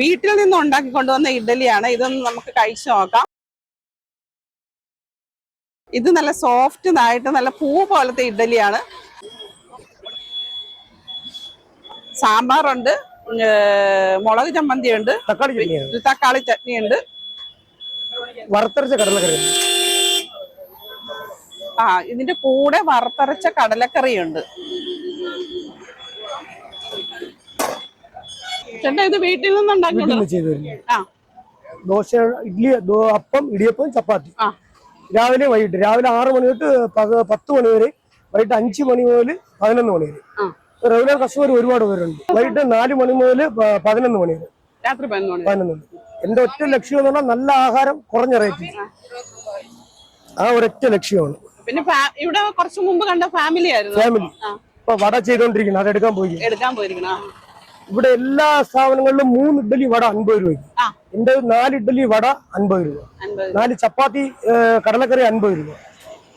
വീട്ടിൽ നിന്ന് ഉണ്ടാക്കി കൊണ്ടുവന്ന ഇഡ്ഡലിയാണ്. ഇതൊന്ന് നമുക്ക് കഴിച്ചു നോക്കാം. ഇത് നല്ല സോഫ്റ്റ് ആയിട്ട് നല്ല പൂ പോലത്തെ ഇഡ്ഡലിയാണ്. സാമ്പാറുണ്ട് മുളക് ചമ്മന്തി ഉണ്ട് തക്കാളി ചട്നി ഉണ്ട് വറുത്തരച്ച കടലക്കറി. ആ ഇതിന്റെ കൂടെ വറുത്തരച്ച കടലക്കറിയുണ്ട്. ചേട്ടാ ഇത് വീട്ടിൽ നിന്ന് വീട്ടിൽ ഉണ്ടാക്കുന്നത് നിന്ന് ചെയ്തു ആ. ദോശ ഇഡ്ഡലി അപ്പം ഇടിയപ്പം ചപ്പാത്തി. രാവിലെ വൈകിട്ട് രാവിലെ ആറ് മണി തൊട്ട് പത്ത് മണി വരെ വൈകിട്ട് അഞ്ച് മണി മുതൽ പതിനൊന്ന് മണി വരെ. റെഗുലർ കസ്റ്റമർ ഒരുപാട് പേരുണ്ട്. വൈകിട്ട് നാല് മണി മുതൽ പതിനൊന്ന് മണി വരെ. രാത്രി പതിനൊന്ന് മണി എന്റെ ഒറ്റ ലക്ഷ്യം എന്ന് പറഞ്ഞാൽ നല്ല ആഹാരം കുറഞ്ഞ റേറ്റിൽ ആ ഒരൊറ്റ ലക്ഷ്യമാണ്. പിന്നെ ഇവിടെ കുറച്ച് മുമ്പ് കണ്ട ഫാമിലി ആയിരുന്നു. ഫാമിലി ഇപ്പൊ വട ചെയ്തോണ്ടിരിക്കുന്നു. അത് എടുക്കാൻ പോയി. എടുക്കാൻ പോയിരിക്കണ ഇവിടെ എല്ലാ സ്ഥാപനങ്ങളിലും മൂന്ന് ഇഡ്ഡലി വട അൻപത് രൂപയ്ക്ക്. എന്റെ നാല് ഇഡ്ഡലി വട അൻപത് രൂപ. നാല് ചപ്പാത്തി കടലക്കറി അൻപത് രൂപ.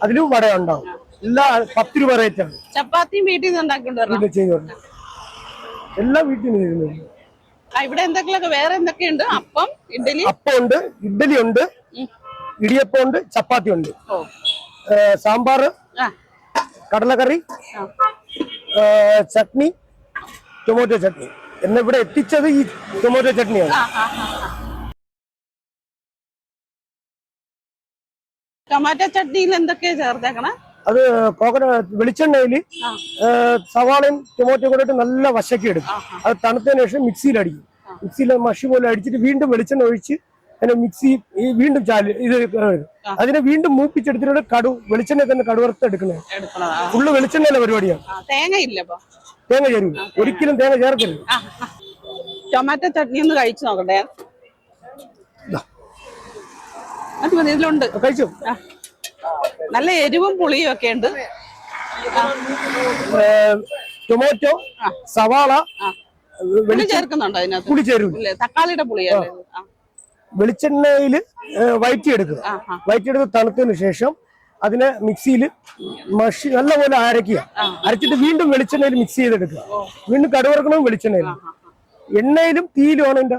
അതിലും വട ഉണ്ടാവും എല്ലാ പത്ത് രൂപ റേറ്റാണ് ചപ്പാത്തിയും വീട്ടിൽ നിന്ന് എല്ലാം വീട്ടിൽ നിന്ന് ചെയ്യുന്നുണ്ട് ഇവിടെ എന്തൊക്കെയൊക്കെ വേറെ എന്തൊക്കെയുണ്ട്? അപ്പം ഇഡ്ഡലി? അപ്പം ഉണ്ട് ഇഡ്ഡലി ഉണ്ട് ഇടിയപ്പം ഉണ്ട് ചപ്പാത്തി ഉണ്ട്. സാമ്പാർ കടലക്കറി. ചട്നി ടൊമാറ്റോ ചട്നി എന്നെ ഇവിടെ എത്തിച്ചത് ഈ ടൊമാറ്റോ ചട്നിയാണ്. ടൊമാറ്റോ ചട്നിയിൽ എന്തൊക്കെയാ ചേർത്തേക്കണേ? അത് കോക്കന വെളിച്ചെണ്ണയിൽ സവാളയും ടൊമാറ്റോ കൂടെ ഇട്ട് നല്ല വശക്കി എടുക്കും. അത് തണുത്തതിന് ശേഷം മിക്സിയിൽ അടിക്കും. മിക്സിയിൽ മഷി പോലെ അടിച്ചിട്ട് വീണ്ടും വെളിച്ചെണ്ണ ഒഴിച്ച് അതിനെ മിക്സി വീണ്ടും ചാൽ ഇത്. അതിനെ വീണ്ടും മൂപ്പിച്ചെടുത്തിട്ട് കടു വെളിച്ചെണ്ണ തന്നെ കടുവറുത്ത് എടുക്കണേ എടുക്കണതാ. ഫുള്ള് വെളിച്ചെണ്ണയിലെ പരിപാടിയാണ്. ആ തേങ്ങ ചേരൂല. ഒരിക്കലും തേങ്ങ ചേർക്കരുത്. ടൊമാറ്റോ ചട്നി ഒന്ന് കഴിച്ചു നോക്കട്ടെ. അത് മതി ഇതിലുണ്ട്. കഴിച്ചു. നല്ല എരിവും പുളിയും ഒക്കെ ഉണ്ട്. ടൊമാറ്റോ. സവാള. പുളി ചേർക്കുന്നുണ്ടോ അതിനകത്ത്? പുളി ചേരൂല. തക്കാളിയുടെ ഇത്? വെളിച്ചെണ്ണയിൽ വയറ്റിയെടുക്കുക. വയറ്റിയെടുത്ത് തണുത്തതിന് ശേഷം അതിനെ മിക്സിയിൽ മഷി നല്ലപോലെ അരയ്ക്കുക അരച്ചിട്ട് വീണ്ടും വെളിച്ചെണ്ണയിൽ മിക്സ് ചെയ്തെടുക്കുക. വീണ്ടും കടുവറക്കണം വെളിച്ചെണ്ണയിൽ. എണ്ണയിലും തീയിലുമാണ് ആണ് ഇത്.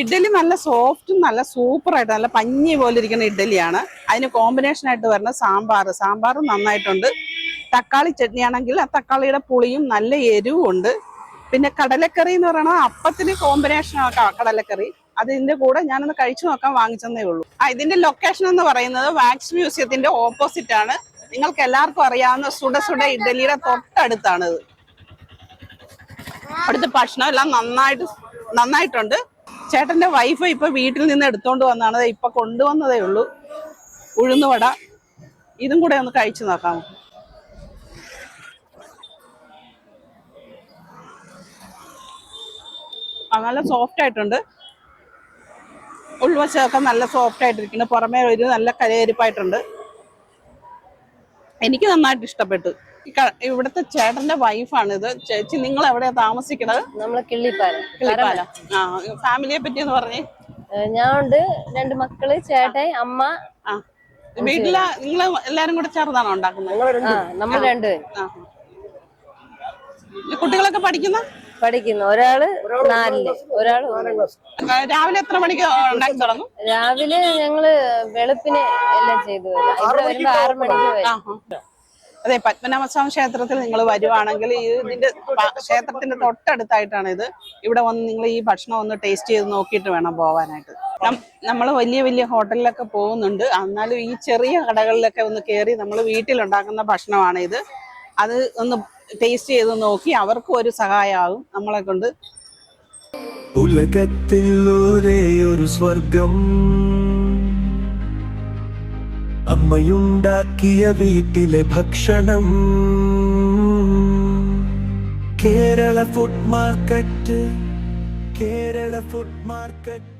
ഇഡ്ഡലി നല്ല സോഫ്റ്റും നല്ല സൂപ്പർ ആയിട്ട് നല്ല പഞ്ഞി പോലെ ഇരിക്കുന്ന ഇഡ്ഡലിയാണ്. അതിന് കോമ്പിനേഷൻ ആയിട്ട് വരുന്ന സാമ്പാർ. സാമ്പാർ നന്നായിട്ടുണ്ട്. തക്കാളി ചട്നി ആണെങ്കിൽ ആ തക്കാളിയുടെ പുളിയും നല്ല എരിവും ഉണ്ട്. പിന്നെ കടലക്കറി എന്ന് പറയുന്നത് അപ്പത്തിന് കോമ്പിനേഷൻ കടലക്കറി. അതിന്റെ കൂടെ ഞാനൊന്ന് കഴിച്ചു നോക്കാൻ വാങ്ങിച്ചെന്നേ ഉള്ളൂ. ആ ഇതിന്റെ ലൊക്കേഷൻ എന്ന് പറയുന്നത് വാക്സ് മ്യൂസിയത്തിന്റെ ഓപ്പോസിറ്റ് ആണ്. നിങ്ങൾക്ക് എല്ലാവർക്കും അറിയാവുന്ന സുട സുട ഇഡലിയുടെ ഇത്. അവിടുത്തെ ഭക്ഷണം എല്ലാം നന്നായിട്ട് നന്നായിട്ടുണ്ട്. ചേട്ടന്റെ വൈഫ് ഇപ്പൊ വീട്ടിൽ നിന്ന് എടുത്തോണ്ട് വന്നാണ്. ഇപ്പൊ കൊണ്ടുവന്നതേ ഉള്ളൂ. ഉഴുന്നുവട. ഇതും കൂടെ ഒന്ന് കഴിച്ചു നോക്കാം. നല്ല സോഫ്റ്റ് ആയിട്ടുണ്ട്. ഉൾവശമൊക്കെ നല്ല സോഫ്റ്റ് ആയിട്ടിരിക്കുന്നു. പുറമേ ഒരു നല്ല കരയരിപ്പായിട്ടുണ്ട്. എനിക്ക് നന്നായിട്ട് ഇഷ്ടപ്പെട്ടു. ഇവിടുത്തെ ചേട്ടന്റെ വൈഫാണ് ഇത്. ചേച്ചി നിങ്ങൾ എവിടെയാ താമസിക്കുന്നത്? നമ്മൾ കിള്ളിപ്പാലം. കിള്ളിപ്പാല. ആ ഫാമിലിയെ പറ്റി എന്ന് പറഞ്ഞേ. ഞാൻ ഉണ്ട് രണ്ട് മക്കൾ ചേട്ടൻ അമ്മ. വീട്ടിൽ നിങ്ങൾ എല്ലാരും കൂടെ ചേർന്നാണോ ഉണ്ടാക്കുന്നത്? നമ്മൾ രണ്ടുപേരും കുട്ടികളൊക്കെ പഠിക്കുന്ന? പഠിക്കുന്നു. ഒരാൾ നാലിൽ. ഒരാൾ. രാവിലെ എത്ര മണിക്ക് ഉണ്ടാക്കി തുടങ്ങും? രാവിലെ ഞങ്ങൾ വെളുപ്പിന് എല്ലാം ചെയ്തു വരും. ഇവിടെ വരുമ്പോ ആറ് മണിക്ക് വരും. അതെ പത്മനാഭസ്വാമി ക്ഷേത്രത്തിൽ നിങ്ങൾ വരുവാണെങ്കിൽ ഈ ഇതിന്റെ ക്ഷേത്രത്തിന്റെ തൊട്ടടുത്തായിട്ടാണ് ഇത്. ഇവിടെ വന്ന് നിങ്ങൾ ഈ ഭക്ഷണം ഒന്ന് ടേസ്റ്റ് ചെയ്ത് നോക്കിയിട്ട് വേണം പോവാനായിട്ട്. നമ്മൾ വലിയ വലിയ ഹോട്ടലിലൊക്കെ പോകുന്നുണ്ട്. എന്നാലും ഈ ചെറിയ കടകളിലൊക്കെ ഒന്ന് കയറി നമ്മൾ വീട്ടിലുണ്ടാക്കുന്ന ഭക്ഷണമാണ് ഇത് അത് ഒന്ന് ടേസ്റ്റ് ചെയ്ത് നോക്കി അവർക്കും ഒരു സഹായമാകും നമ്മളെ കൊണ്ട്. ഉലകത്തിൽ ഒരേ സ്വർഗം. അമ്മയുണ്ടാക്കിയ വീട്ടിലെ ഭക്ഷണം. Kerala food market Kerala food market